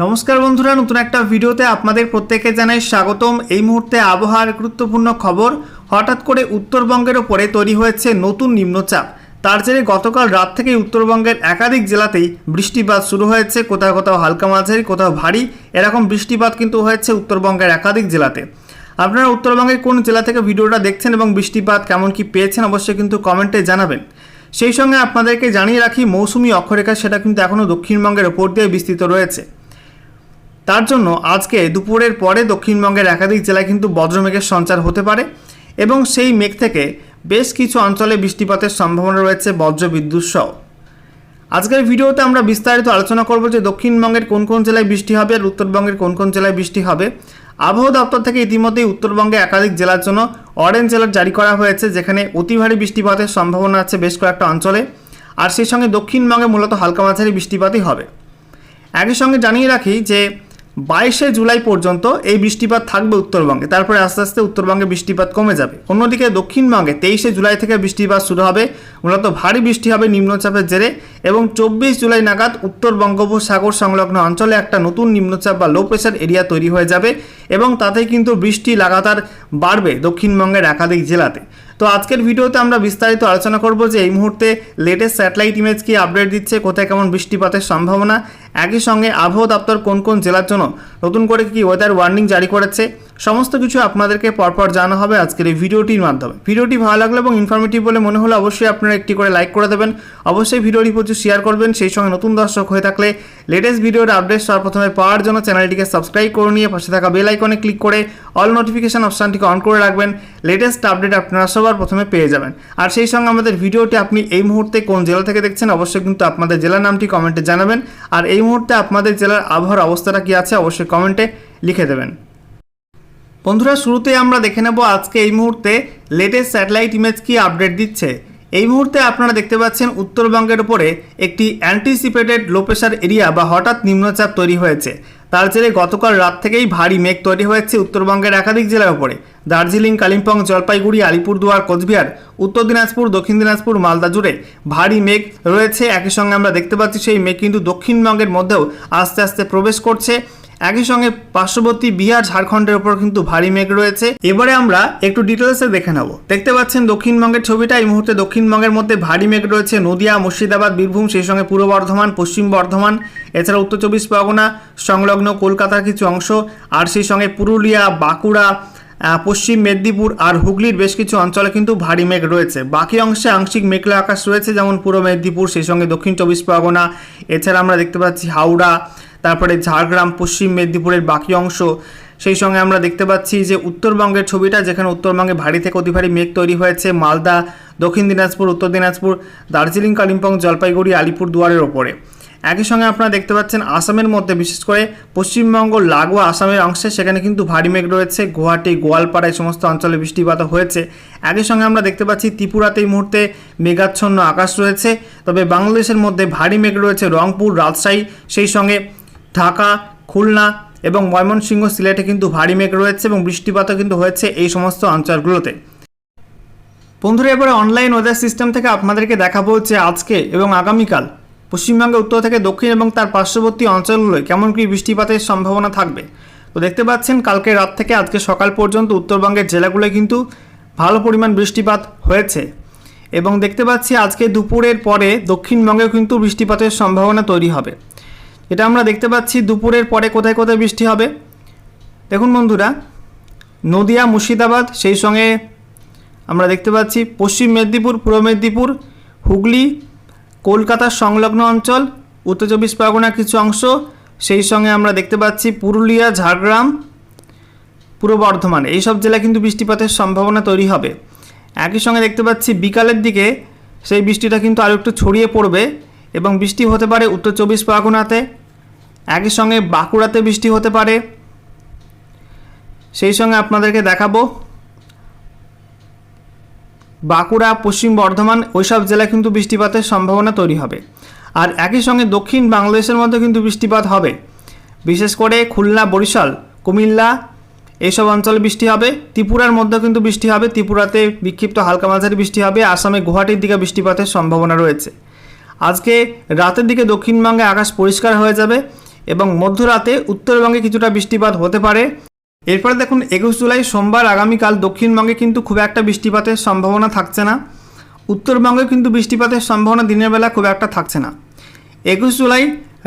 নমস্কার বন্ধুরা, নতুন একটা ভিডিওতে আপনাদের প্রত্যেকে জানাই স্বাগতম। এই মুহূর্তে আবহাওয়ার গুরুত্বপূর্ণ খবর, হঠাৎ করে উত্তরবঙ্গের ওপরে তৈরি হয়েছে নতুন নিম্নচাপ। তার জেরে গতকাল রাত থেকেই উত্তরবঙ্গের একাধিক জেলাতেই বৃষ্টিপাত শুরু হয়েছে। কোথাও কোথাও হালকা মাঝারি, কোথাও ভারী, এরকম বৃষ্টিপাত কিন্তু হয়েছে উত্তরবঙ্গের একাধিক জেলাতে। আপনারা উত্তরবঙ্গের কোন জেলা থেকে ভিডিওটা দেখছেন এবং বৃষ্টিপাত কেমন কি পেয়েছেন অবশ্যই কিন্তু কমেন্টে জানাবেন। সেই সঙ্গে আপনাদেরকে জানিয়ে রাখি, মৌসুমি অক্ষরেখা সেটা কিন্তু এখনও দক্ষিণবঙ্গের ওপর দিয়ে বিস্তৃত রয়েছে। তার জন্য আজকে দুপুরের পরে দক্ষিণবঙ্গের একাধিক জেলায় কিন্তু বজ্রমেঘের সঞ্চার হতে পারে এবং সেই মেঘ থেকে বেশ কিছু অঞ্চলে বৃষ্টিপাতের সম্ভাবনা রয়েছে বজ্র বিদ্যুৎ সহ। আজকের ভিডিওতে আমরা বিস্তারিত আলোচনা করব যে দক্ষিণবঙ্গের কোন কোন জেলায় বৃষ্টি হবে আর উত্তরবঙ্গের কোন কোন জেলায় বৃষ্টি হবে। আবহাওয়া দপ্তর থেকে ইতিমধ্যেই উত্তরবঙ্গে একাধিক জেলার জন্য অরেঞ্জ অ্যালার্ট জারি করা হয়েছে, যেখানে অতি ভারী বৃষ্টিপাতের সম্ভাবনা আছে বেশ কয়েকটা অঞ্চলে। আর সেই সঙ্গে দক্ষিণবঙ্গে মূলত হালকা মাঝারি বৃষ্টিপাতই হবে। একই সঙ্গে জানিয়ে রাখি যে বাইশে জুলাই পর্যন্ত এই বৃষ্টিপাত থাকবে উত্তরবঙ্গে। তারপরে আস্তে আস্তে উত্তরবঙ্গে বৃষ্টিপাত কমে যাবে। অন্যদিকে দক্ষিণবঙ্গে তেইশে জুলাই থেকে বৃষ্টিপাত শুরু হবে। মূলত ভারী বৃষ্টি হবে নিম্নচাপের জেরে এবং চব্বিশ জুলাই নাগাদ উত্তর বঙ্গোপসাগর সংলগ্ন অঞ্চলে একটা নতুন নিম্নচাপ বা লো প্রেশার এরিয়া তৈরি হয়ে যাবে এবং তাতেই কিন্তু বৃষ্টি লাগাতার বাড়বে দক্ষিণবঙ্গের একাধিক জেলাতে। তো আজকের ভিডিওতে আমরা বিস্তারিত আলোচনা করব যে এই মুহূর্তে লেটেস্ট স্যাটেলাইট ইমেজ কি আপডেট দিচ্ছে, কোথায় কেমন বৃষ্টিপাতের সম্ভাবনা একই সঙ্গে আবহাওয়া দপ্তর কোন কোন জেলার জন্য নতুন করে কি ওয়েদার ওয়ার্নিং জারি করেছে? সমস্ত কিছু আপনাদেরকে পরপর জানা হবে আজকের এই ভিডিওটির মাধ্যমে। ভিডিওটি ভালো লাগল এবং ইনফরমেটিভ বলে মনে হলে অবশ্যই আপনারা একটি করে লাইক করে দেবেন। অবশ্যই ভিডিওটি প্রচুর শেয়ার করবেন। সেই সঙ্গে নতুন দর্শক হয়ে থাকলে লেটেস্ট ভিডিওর আপডেট সর্বপ্রথমে পাওয়ার জন্য চ্যানেলটিকে সাবস্ক্রাইব করে নিয়ে পাশে থাকা বেল আইকনে ক্লিক করে অল নোটিফিকেশান অপশানটিকে অন করে রাখবেন। লেটেস্ট আপডেট আপনারা সবার প্রথমে পেয়ে যাবেন। আর সেই সঙ্গে আমাদের ভিডিওটি আপনি এই মুহূর্তে কোন জেলা থেকে দেখছেন অবশ্যই কিন্তু আপনাদের জেলার নামটি কমেন্টে জানাবেন। আর এই মুহূর্তে আপনাদের জেলার আবহাওয়ার অবস্থাটা কী আছে অবশ্যই কমেন্টে লিখে দেবেন। বন্ধুরা শুরুতে আমরা দেখে নেব আজকে এই মুহূর্তে লেটেস্ট স্যাটেলাইট ইমেজ কি আপডেট দিচ্ছে। এই মুহূর্তে আপনারা দেখতে পাচ্ছেন উত্তরবঙ্গের উপরে একটি অ্যান্টিসিপেটেড লো প্রেশার এরিয়া বা হঠাৎ নিম্নচাপ তৈরি হয়েছে। তার জেরে গতকাল রাত থেকেই ভারী মেঘ তৈরি হয়েছে উত্তরবঙ্গের একাধিক জেলার উপরে। দার্জিলিং, কালিম্পং, জলপাইগুড়ি, আলিপুরদুয়ার, কোচবিহার, উত্তর দিনাজপুর, দক্ষিণ দিনাজপুর, মালদা জুড়ে ভারী মেঘ রয়েছে। একই সঙ্গে আমরা দেখতে পাচ্ছি সেই মেঘ কিন্তু দক্ষিণবঙ্গের মধ্যেও আস্তে আস্তে প্রবেশ করছে। একই সঙ্গে পার্শ্ববর্তী বিহার, ঝাড়খণ্ডের উপর কিন্তু ভারী মেঘ রয়েছে। এবারে আমরা একটু ডিটেলসে দেখে নেব। দেখতে পাচ্ছেন দক্ষিণবঙ্গের ছবিটা। এই মুহূর্তে দক্ষিণবঙ্গের মধ্যে ভারী মেঘ রয়েছে। নদিয়া, মুর্শিদাবাদ, বীরভূম, সেই সঙ্গে পূর্ব বর্ধমান, পশ্চিম বর্ধমান, এছাড়া উত্তর চব্বিশ পরগনা, সংলগ্ন কলকাতার কিছু অংশ, আর সেই সঙ্গে পুরুলিয়া, বাঁকুড়া পশ্চিম মেদিনীপুর আর হুগলির বেশ কিছু অঞ্চলে কিন্তু ভারী মেঘ রয়েছে। বাকি অংশে আংশিক মেঘলা আকাশ রয়েছে, যেমন পূর্ব মেদিনীপুর, সেই সঙ্গে দক্ষিণ চব্বিশ পরগনা। এছাড়া আমরা দেখতে পাচ্ছি হাওড়া তারপরে ঝাড়গ্রাম, পশ্চিম মেদিনীপুরের বাকি অংশ। সেই সঙ্গে আমরা দেখতে পাচ্ছি যে উত্তরবঙ্গের ছবিটা, যেখানে উত্তরবঙ্গে ভারী থেকে অতি ভারী মেঘ তৈরি হয়েছে। মালদা, দক্ষিণ দিনাজপুর, উত্তর দিনাজপুর, দার্জিলিং, কালিম্পং, জলপাইগুড়ি, আলিপুর দুয়ারের ওপরে। একই সঙ্গে আপনারা দেখতে পাচ্ছেন আসামের মধ্যে, বিশেষ করে পশ্চিমবঙ্গ, লাগোয়া আসামের অংশে, সেখানে কিন্তু ভারী মেঘ রয়েছে। গুয়াহাটি, গোয়ালপাড়া, এই সমস্ত অঞ্চলে বৃষ্টিপাত হয়েছে। একই সঙ্গে আমরা দেখতে পাচ্ছি ত্রিপুরাতে এই মুহূর্তে মেঘাচ্ছন্ন আকাশ রয়েছে। তবে বাংলাদেশের মধ্যে ভারী মেঘ রয়েছে রংপুর, রাজশাহী। সেই সঙ্গে ঢাকা, খুলনা এবং ময়মনসিংহ সিলেটে কিন্তু ভারী মেঘ রয়েছে এবং বৃষ্টিপাতও কিন্তু হয়েছে এই সমস্ত অঞ্চলগুলোতে। বন্ধুরা, এবারে অনলাইন ওয়েদার সিস্টেম থেকে আপনাদেরকে দেখাবো যে আজকে এবং আগামীকাল পশ্চিমবঙ্গের উত্তর থেকে দক্ষিণ এবং তার পার্শ্ববর্তী অঞ্চলগুলোয় কেমন কী বৃষ্টিপাতের সম্ভাবনা থাকবে। তো দেখতে পাচ্ছেন, কালকে রাত থেকে আজকে সকাল পর্যন্ত উত্তরবঙ্গের জেলাগুলোয় কিন্তু ভালো পরিমাণ বৃষ্টিপাত হয়েছে এবং দেখতে পাচ্ছি আজকে দুপুরের পরে দক্ষিণবঙ্গেও কিন্তু বৃষ্টিপাতের সম্ভাবনা তৈরি হবে। এটা আমরা দেখতে পাচ্ছি দুপুরের পরে কোথায় কোথায় বৃষ্টি হবে। দেখুন বন্ধুরা, নদিয়া, মুর্শিদাবাদ, সেই সঙ্গে আমরা দেখতে পাচ্ছি পশ্চিম মেদিনীপুর, পূর্ব মেদিনীপুর, হুগলি, কলকাতার সংলগ্ন অঞ্চল, উত্তর চব্বিশ পরগনার কিছু অংশ, সেই সঙ্গে আমরা দেখতে পাচ্ছি পুরুলিয়া, ঝাড়গ্রাম, পূর্ব বর্ধমান এইসব জেলায় কিন্তু বৃষ্টিপাতের সম্ভাবনা তৈরি হবে। একই সঙ্গে দেখতে পাচ্ছি বিকালের দিকে সেই বৃষ্টিটা কিন্তু আরও একটু ছড়িয়ে পড়বে। এবং বৃষ্টি হতে পারে উত্তর চব্বিশ পরগনাতে। একই সঙ্গে বাঁকুড়াতে বৃষ্টি হতে পারে। সেই সঙ্গে আপনাদেরকে দেখাবো। বাঁকুড়া, পশ্চিম বর্ধমান ওইসব জেলায় কিন্তু বৃষ্টিপাতের সম্ভাবনা তৈরি হবে। আর একই সঙ্গে দক্ষিণ বাংলাদেশের মধ্যে কিন্তু বৃষ্টিপাত হবে। বিশেষ করে খুলনা, বরিশাল, কুমিল্লা এইসব অঞ্চলে বৃষ্টি হবে। ত্রিপুরার মধ্যে কিন্তু বৃষ্টি হবে। ত্রিপুরাতে বিক্ষিপ্ত হালকা মাঝারি বৃষ্টি হবে। আসামে গুয়াহাটির দিকে বৃষ্টিপাতের সম্ভাবনা রয়েছে। আজকে রাতের দিকে দক্ষিণবঙ্গে আকাশ পরিষ্কার হয়ে যাবে এবং মধ্যরাতে উত্তরবঙ্গে কিছুটা বৃষ্টিপাত হতে পারে। এরপরে দেখুন, একুশ জুলাই সোমবার আগামীকাল দক্ষিণবঙ্গে কিন্তু খুব একটা বৃষ্টিপাতের সম্ভাবনা থাকছে না। উত্তরবঙ্গে কিন্তু বৃষ্টিপাতের সম্ভাবনা দিনের বেলা খুব একটা থাকছে না। একুশ জুলাই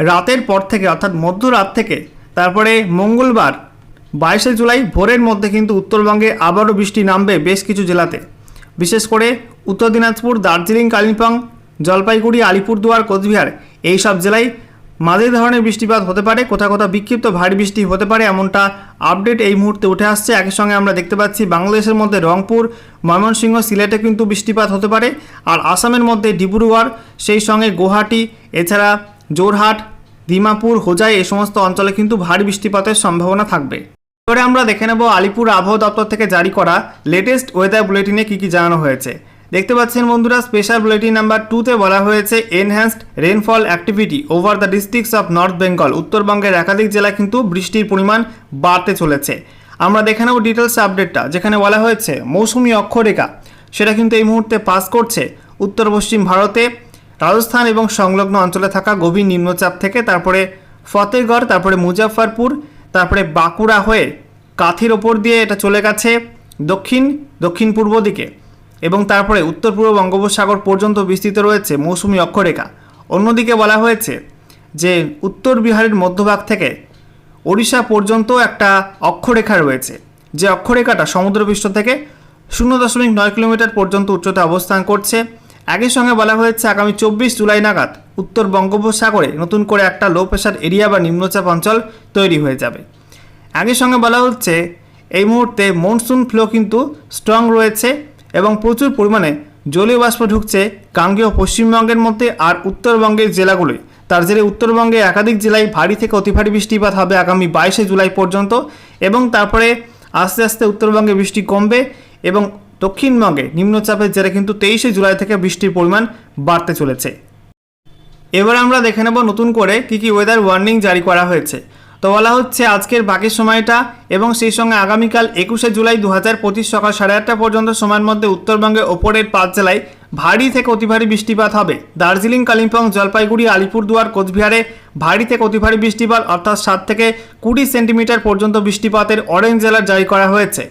রাতের পর থেকে, অর্থাৎ মধ্যরাত থেকে, তারপরে মঙ্গলবার বাইশে জুলাই ভোরের মধ্যে কিন্তু উত্তরবঙ্গে আবারও বৃষ্টি নামবে বেশ কিছু জেলাতে। বিশেষ করে উত্তর দিনাজপুর, দার্জিলিং, কালিম্পং জলপাইগুড়ি, আলিপুরদুয়ার, কোচবিহার এই সব জেলায় মাঝারি ধরনের বৃষ্টিপাত হতে পারে। কোথাও কোথাও বিক্ষিপ্ত ভারী বৃষ্টি হতে পারে এমনটা আপডেট এই মুহূর্তে উঠে আসছে। একই সঙ্গে আমরা দেখতে পাচ্ছি বাংলাদেশের মধ্যে রংপুর, ময়মনসিংহ, সিলেটে কিন্তু বৃষ্টিপাত হতে পারে আর আসামের মধ্যে ডিব্রুগড়, সেই সঙ্গে গুয়াহাটি, এছাড়া জোরহাট দিমাপুর হোজাই এই সমস্ত অঞ্চলে কিন্তু ভারী বৃষ্টিপাতের সম্ভাবনা থাকবে। এবারে আমরা দেখে নেব আলিপুর আবহাওয়া দপ্তর থেকে জারি করা লেটেস্ট ওয়েদার বুলেটিনে কী কী জানানো হয়েছে। দেখতে পাচ্ছেন বন্ধুরা স্পেশাল বুলেটিন নাম্বার টুতে বলা হয়েছে enhanced rainfall activity over the districts of north Bengal উত্তরবঙ্গের একাধিক জেলা কিন্তু বৃষ্টির পরিমাণ বাড়তে চলেছে। আমরা দেখে নেব ডিটেলস আপডেটটা যেখানে বলা হয়েছে, মৌসুমি অক্ষরেখা, সেটা কিন্তু এই মুহূর্তে পাস করছে। উত্তর পশ্চিম ভারতে, রাজস্থান এবং সংলগ্ন অঞ্চলে থাকা গভীর নিম্নচাপ থেকে তারপরে ফতেহগড় তারপরে মুজাফরপুর তারপরে বাঁকুড়া হয়ে কাথির ওপর দিয়ে এটা চলে গেছে দক্ষিণ দক্ষিণ পূর্ব দিকে। এবং তারপরে উত্তর পূর্ব বঙ্গোপসাগর পর্যন্ত বিস্তৃত রয়েছে মৌসুমি অক্ষরেখা। অন্যদিকে বলা হয়েছে যে উত্তর বিহারের মধ্যভাগ থেকে ওড়িশা পর্যন্ত একটা অক্ষরেখা রয়েছে। যে অক্ষরেখাটা সমুদ্রপৃষ্ঠ থেকে শূন্য দশমিক নয় কিলোমিটার পর্যন্ত উচ্চতা অবস্থান করছে। একই সঙ্গে বলা হয়েছে আগামী চব্বিশ জুলাই নাগাদ উত্তর বঙ্গোপসাগরে নতুন করে একটা লো প্রেশার এরিয়া বা নিম্নচাপ অঞ্চল তৈরি হয়ে যাবে। একই সঙ্গে বলা হচ্ছে এই মুহূর্তে মনসুন ফ্লো কিন্তু স্ট্রং রয়েছে। এবং প্রচুর পরিমাণে জলীয় বাষ্প ঢুকছে গাঙ্গেয় পশ্চিমবঙ্গের মধ্যে আর উত্তরবঙ্গের জেলাগুলোয়। তার জেরে উত্তরবঙ্গে একাধিক জেলায় ভারী থেকে অতি ভারী বৃষ্টিপাত হবে আগামী বাইশে জুলাই পর্যন্ত এবং তারপরে আস্তে আস্তে উত্তরবঙ্গে বৃষ্টি কমবে এবং দক্ষিণবঙ্গে নিম্নচাপের জেরে কিন্তু তেইশে জুলাই থেকে বৃষ্টির পরিমাণ বাড়তে চলেছে। এবার আমরা দেখে নেব নতুন করে কী কী ওয়েদার ওয়ার্নিং জারি করা হয়েছে। তো বলা হচ্ছে আজকের বাকি সময়টা এবং সেই সঙ্গে আগামীকাল একুশে জুলাই দু হাজার পঁচিশ সকাল সাড়ে আটটা পর্যন্ত সময়ের মধ্যে উত্তরবঙ্গে ওপরের পাঁচ জেলায় ভারী থেকে অতি ভারী বৃষ্টিপাত হবে। দার্জিলিং, কালিম্পং, জলপাইগুড়ি, আলিপুরদুয়ার, কোচবিহারে ভারী থেকে অতি ভারী বৃষ্টিপাত, অর্থাৎ সাত থেকে কুড়ি সেন্টিমিটার পর্যন্ত বৃষ্টিপাতের অরেঞ্জ জেলার জারি করা হয়েছে।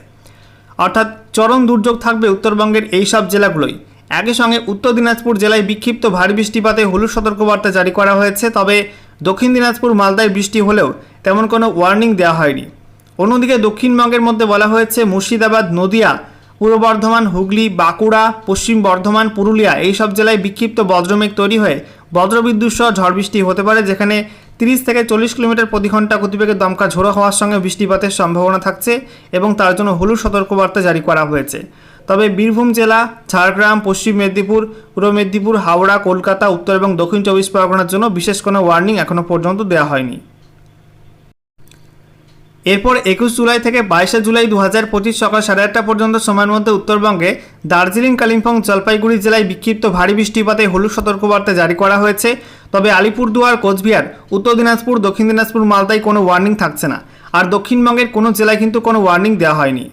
অর্থাৎ চরম দুর্যোগ থাকবে উত্তরবঙ্গের এই সব জেলাগুলোই একই সঙ্গে উত্তর দিনাজপুর জেলায় বিক্ষিপ্ত ভারী বৃষ্টিপাতে হলুদ সতর্কবার্তা জারি করা হয়েছে, তবে দক্ষিণ দিনাজপুর মালদায় বৃষ্টি হলেও তেমন কোনো ওয়ার্নিং দেওয়া হয়নি। অন্যদিকে দক্ষিণবঙ্গের মধ্যে বলা হয়েছে মুর্শিদাবাদ, নদিয়া, পূর্ব বর্ধমান, হুগলি, বাঁকুড়া, পশ্চিম বর্ধমান, পুরুলিয়া এই সব জেলায় বিক্ষিপ্ত বজ্রমেঘ তৈরি হয়ে বজ্রবিদ্যুৎ সহ ঝড় বৃষ্টি হতে পারে, যেখানে তিরিশ থেকে চল্লিশ কিলোমিটার প্রতি ঘণ্টা গতিবেগে দমকা ঝোড়ো হওয়ার সঙ্গে বৃষ্টিপাতের সম্ভাবনা থাকছে এবং তার জন্য হলুদ সতর্কবার্তা জারি করা হয়েছে। তবে বীরভূম জেলা, ঝাড়গ্রাম, পশ্চিম মেদিনীপুর, পূর্ব মেদিনীপুর, হাওড়া, কলকাতা, উত্তর এবং দক্ষিণ চব্বিশ পরগনার জন্য বিশেষ কোনো ওয়ার্নিং এখনও পর্যন্ত দেওয়া হয়নি। এরপর একুশ জুলাই থেকে বাইশে জুলাই দু হাজার পঁচিশ সকাল সাড়ে আটটা পর্যন্ত সময়ের মধ্যে উত্তরবঙ্গে দার্জিলিং, কালিম্পং, জলপাইগুড়ি জেলায় বিক্ষিপ্ত ভারী বৃষ্টিপাতে হলুদ সতর্কবার্তা জারি করা হয়েছে। তবে আলিপুরদুয়ার, কোচবিহার, উত্তর দিনাজপুর, দক্ষিণ দিনাজপুর, মালদায় কোনো ওয়ার্নিং থাকছে না। আর দক্ষিণবঙ্গের কোনো জেলায় কিন্তু কোনো ওয়ার্নিং দেওয়া হয়নি।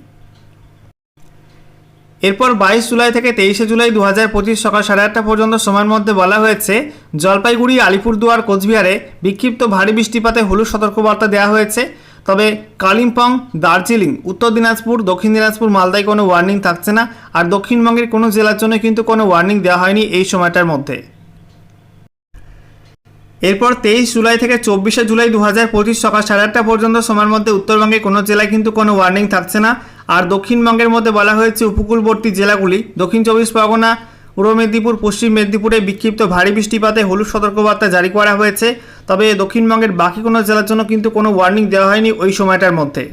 এরপর বাইশ জুলাই থেকে তেইশে জুলাই দু হাজার পঁচিশ সকাল সাড়ে আটটা পর্যন্ত সময়ের মধ্যে বলা হয়েছে, জলপাইগুড়ি, আলিপুরদুয়ার, কোচবিহারে বিক্ষিপ্ত ভারী বৃষ্টিপাতে হলুদ সতর্কবার্তা দেওয়া হয়েছে। তবে কালিম্পং, দার্জিলিং, উত্তর দিনাজপুর, দক্ষিণ দিনাজপুর, মালদায় কোনো ওয়ার্নিং থাকছে না আর দক্ষিণবঙ্গের কোনো জেলার জন্য কিন্তু কোনো ওয়ার্নিং দেওয়া হয়নি এই সময়টার মধ্যে। এরপর তেইশ জুলাই থেকে চব্বিশে জুলাই দু হাজার পঁচিশ সকাল সাড়ে আটটা পর্যন্ত সময়ের মধ্যে উত্তরবঙ্গে কোনো জেলায় কিন্তু কোনো ওয়ার্নিং থাকছে না। আর দক্ষিণবঙ্গের মধ্যে বলা হয়েছে উপকূলবর্তী জেলাগুলি দক্ষিণ চব্বিশ পরগনা, পূর্ব মেদিনীপুর, পশ্চিম মেদিনীপুরে বিক্ষিপ্ত ভারী বৃষ্টিপাতে হলুদ সতর্কবার্তা জারি করা হয়েছে। তবে দক্ষিণবঙ্গের বাকি কোনো জেলার জন্য কিন্তু কোনো ওয়ার্নিং দেওয়া হয়নি ওই সময়টার মধ্যে।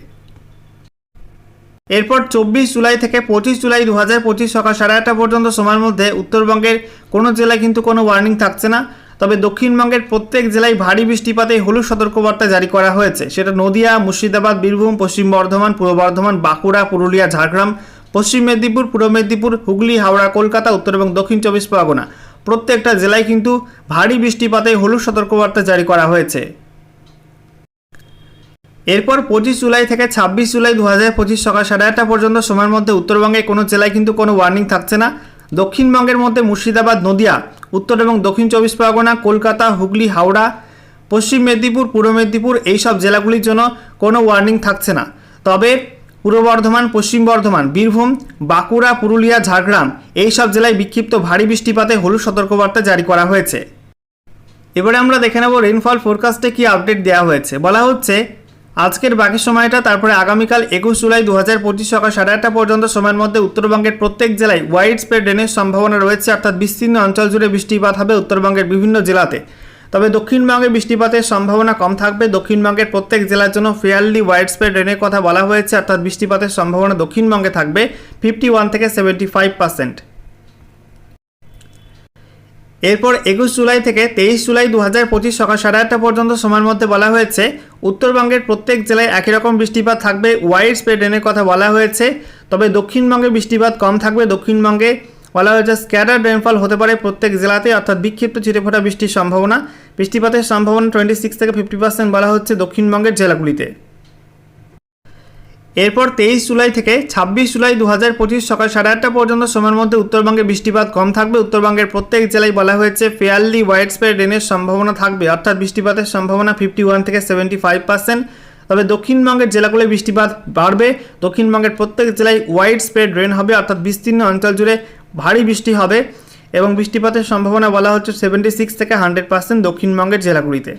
এরপর চব্বিশ জুলাই থেকে পঁচিশ জুলাই দু হাজার পঁচিশ সকাল সাড়ে আটটা পর্যন্ত সময়ের মধ্যে উত্তরবঙ্গের কোনো জেলায় কিন্তু কোনো ওয়ার্নিং থাকছে না। তবে দক্ষিণবঙ্গের প্রত্যেক জেলায় ভারী বৃষ্টিপাতে হলুদ সতর্কবার্তা জারি করা হয়েছে। সেটা নদিয়া, মুর্শিদাবাদ, বীরভূম, পশ্চিম বর্ধমান, পূর্ব বর্ধমান, বাঁকুড়া, পুরুলিয়া, ঝাড়গ্রাম, পশ্চিম মেদিনীপুর, পূর্ব মেদিনীপুর, হুগলি, হাওড়া, কলকাতা, উত্তর এবং দক্ষিণ চব্বিশ পরগনা। প্রত্যেকটা জেলায় কিন্তু ভারী বৃষ্টিপাতে হলুদ সতর্কবার্তা জারি করা হয়েছে। এরপর পঁচিশ জুলাই থেকে ছাব্বিশ জুলাই দু হাজার পঁচিশ সকাল সাড়ে আটটা পর্যন্ত সময়ের মধ্যে উত্তরবঙ্গে কোনো জেলায় কিন্তু কোনো ওয়ার্নিং থাকছে না। দক্ষিণবঙ্গের মধ্যে মুর্শিদাবাদ, নদিয়া, উত্তর এবং দক্ষিণ চব্বিশ পরগনা, কলকাতা, হুগলি, হাওড়া, পশ্চিম মেদিনীপুর, পূর্ব মেদিনীপুর এই সব জেলাগুলির জন্য কোনো ওয়ার্নিং থাকছে না। তবে পূর্ব বর্ধমান, পশ্চিম বর্ধমান, বীরভূম, বাঁকুড়া, পুরুলিয়া, ঝাড়গ্রাম এই সব জেলায় বিক্ষিপ্ত ভারী বৃষ্টিপাতে হলুদ সতর্কবার্তা জারি করা হয়েছে। এবারে আমরা দেখে নেব রেনফল ফোরকাস্টে কি আপডেট দেওয়া হয়েছে। বলা হচ্ছে আজকের বাকি সময়টা তারপরে আগামীকাল একুশ জুলাই দু হাজার পঁচিশ সকাল সাড়ে আটটা পর্যন্ত সময়ের মধ্যে উত্তরবঙ্গের প্রত্যেক জেলায় ওয়াইড স্প্রেড রেনের সম্ভাবনা রয়েছে, অর্থাৎ বিস্তীর্ণ অঞ্চল জুড়ে বৃষ্টিপাত হবে উত্তরবঙ্গের বিভিন্ন জেলাতে। তবে দক্ষিণবঙ্গে বৃষ্টিপাতের সম্ভাবনা কম থাকবে। দক্ষিণবঙ্গের প্রত্যেক জেলার জন্য ফেয়ারলি ওয়াইড স্প্রেড রেনের কথা বলা হয়েছে, অর্থাৎ বৃষ্টিপাতের সম্ভাবনা দক্ষিণবঙ্গে থাকবে ফিফটি ওয়ান থেকে সেভেন্টি ফাইভ পার্সেন্ট এরপর একুশ জুলাই থেকে তেইশ জুলাই দু হাজার পঁচিশ সকাল সাড়ে আটটা পর্যন্ত সময়ের মধ্যে বলা হয়েছে, উত্তরবঙ্গের প্রত্যেক জেলায় একই রকম বৃষ্টিপাত থাকবে ওয়াইড স্প্রেড রেনের কথা বলা হয়েছে। তবে দক্ষিণবঙ্গে বৃষ্টিপাত কম থাকবে, দক্ষিণবঙ্গে বলা হয়েছে স্ক্যাটার রেনফল হতে পারে প্রত্যেক জেলাতে, অর্থাৎ বিক্ষিপ্ত ছিটেফোঁটা বৃষ্টির সম্ভাবনা। বৃষ্টিপাতের সম্ভাবনা টোয়েন্টি সিক্স থেকে ফিফটি পার্সেন্ট বলা হচ্ছে দক্ষিণবঙ্গের জেলাগুলিতে। এরপর তেইশ জুলাই থেকে ছাব্বিশ জুলাই দু হাজার পঁচিশ সকাল সাড়ে আটটা পর্যন্ত সময়ের মধ্যে উত্তরবঙ্গে বৃষ্টিপাত কম থাকবে। উত্তরবঙ্গের প্রত্যেক জেলায় বলা হয়েছে ফেয়ারলি ওয়াইড স্প্রেড রেনের সম্ভাবনা থাকবে। অর্থাৎ বৃষ্টিপাতের সম্ভাবনা ফিফটি ওয়ান থেকে সেভেন্টি ফাইভ পার্সেন্ট তবে দক্ষিণবঙ্গের জেলাগুলোয় বৃষ্টিপাত বাড়বে। দক্ষিণবঙ্গের প্রত্যেক জেলায় ওয়াইড স্প্রেড রেন হবে, অর্থাৎ বিস্তীর্ণ অঞ্চল জুড়ে ভারী বৃষ্টি হবে এবং বৃষ্টিপাতের সম্ভাবনা বলা হচ্ছে সেভেন্টি সিক্স থেকে হান্ড্রেড পার্সেন্ট দক্ষিণবঙ্গের জেলাগুলিতে।